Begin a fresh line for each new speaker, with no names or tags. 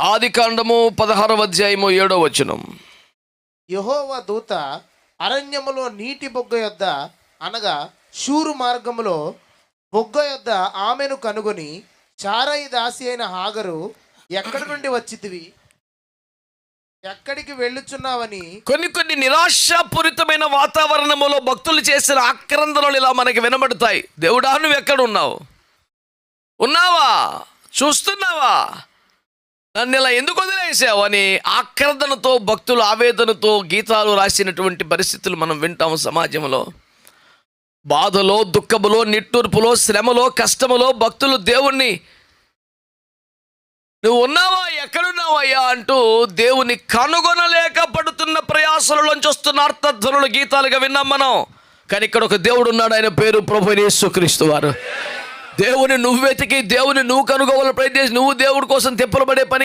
ఆది కాండము పదహారవ అధ్యాయము ఏడో వచనం.
యెహోవా దూత అరణ్యములో నీటి బొగ్గ యొద్ద అనగా షూరు మార్గములో బొగ్గ యొద్ద ఆమెను కనుగొని చారయి దాసి అయిన హాగరు ఎక్కడి నుండి వచ్చితివి? ఎక్కడికి వెళ్ళుచున్నావని?
కొన్ని కొన్ని నిరాశాపూరితమైన వాతావరణములో భక్తులు చేసిన ఆక్రందనలు ఇలా మనకి వినబడతాయి. దేవుడా నువ్వు ఎక్కడ ఉన్నావు? ఉన్నావా? చూస్తున్నావా? నన్ను ఇలా ఎందుకు వదిలేసావు అని ఆక్రదనతో భక్తులు ఆవేదనతో గీతాలు రాసినటువంటి పరిస్థితులు మనం వింటాము సమాజంలో. బాధలో దుఃఖములో నిట్టూర్పులో శ్రమలో కష్టములో భక్తులు దేవుణ్ణి నువ్వు ఉన్నావా? ఎక్కడున్నావయ్యా? అంటూ దేవుని కనుగొనలేక పడుతున్న ప్రయాసలలోంచి వస్తున్న అర్థధ్వనులు గీతాలుగా విన్నాం మనం. కానీ ఇక్కడ ఒక దేవుడు ఉన్నాడు ఆయన పేరు ప్రభు యేసుక్రీస్తు వారు. దేవుని నువ్వు వెతికి దేవుని నువ్వు కనుగోవాలి ప్రయత్నించి నువ్వు దేవుడి కోసం తిప్పలబడే పని